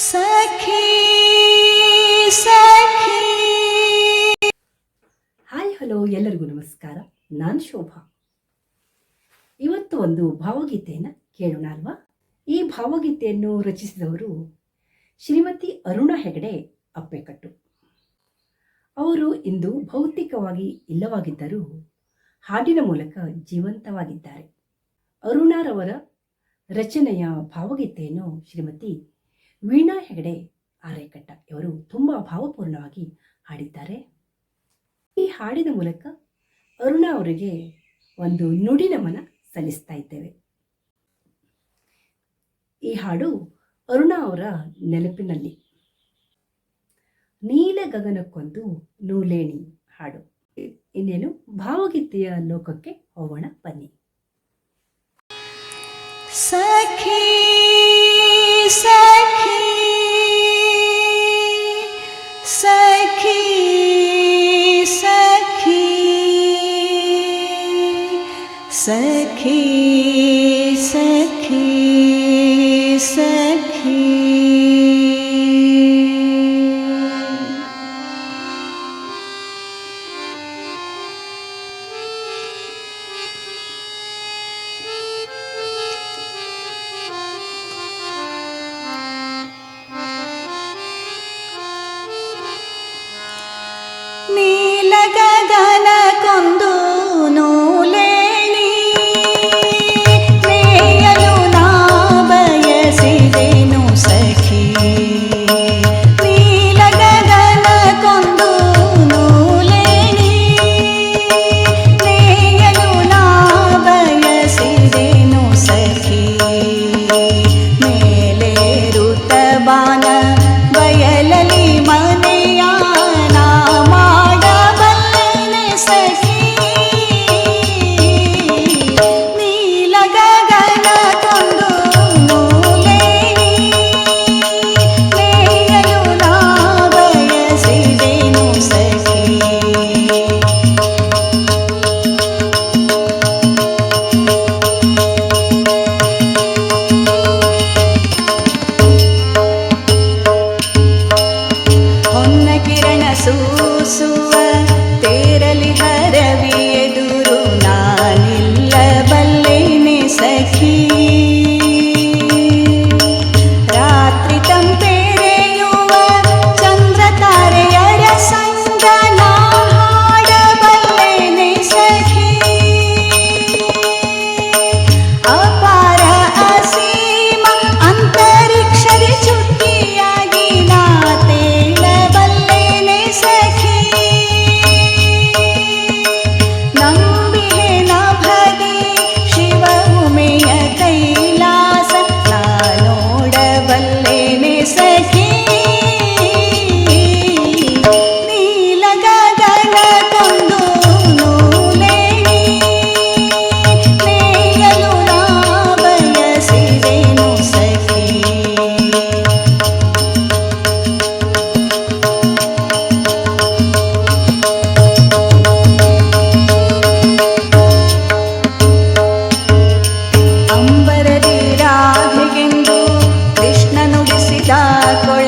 ಸಖಿ hi hello ಎಲ್ಲರಿಗೂ ನಮಸ್ಕಾರ. ನಾನು ಶೋಭಾ. ಇವತ್ತು ಒಂದು ಭಾವಗೀತೆಯನ್ನು ಕೇಳೋಣ ಅಲ್ವಾ? ಈ ಭಾವಗೀತೆಯನ್ನು ರಚಿಸಿದವರು ಶ್ರೀಮತಿ ಅರುಣ ಹೆಗಡೆ ಅಪ್ಪೆಕಟ್ಟು. ಅವರು ಇಂದು ಭೌತಿಕವಾಗಿ ಇಲ್ಲವಾಗಿದ್ದರೂ ಹಾಡಿನ ಮೂಲಕ ಜೀವಂತವಾಗಿದ್ದಾರೆ. ಅರುಣಾರವರ ರಚನೆಯ ಭಾವಗೀತೆಯನ್ನು ಶ್ರೀಮತಿ ವೀಣಾ ಹೆಗಡೆ ಆರೇಕಟ್ಟ ಇವರು ತುಂಬ ಭಾವಪೂರ್ಣವಾಗಿ ಹಾಡಿದ್ದಾರೆ. ಈ ಹಾಡಿನ ಮೂಲಕ ಅರುಣ ಅವರಿಗೆ ಒಂದು ನುಡಿ ನಮನ ಸಲ್ಲಿಸ್ತಾ ಇದ್ದೇವೆ. ಈ ಹಾಡು ಅರುಣ ಅವರ ನೆನಪಿನಲ್ಲಿ. ನೀಲ ಗಗನಕ್ಕೊಂದು ನೂಲೇಣಿ ಹಾಡು. ಇನ್ನೇನು ಭಾವಗೀತೆಯ ಲೋಕಕ್ಕೆ ಹೋಗೋಣ ಬನ್ನಿ. ಸಖಿ ಸಖಿ ಸಖಿ ಸಖಿ কর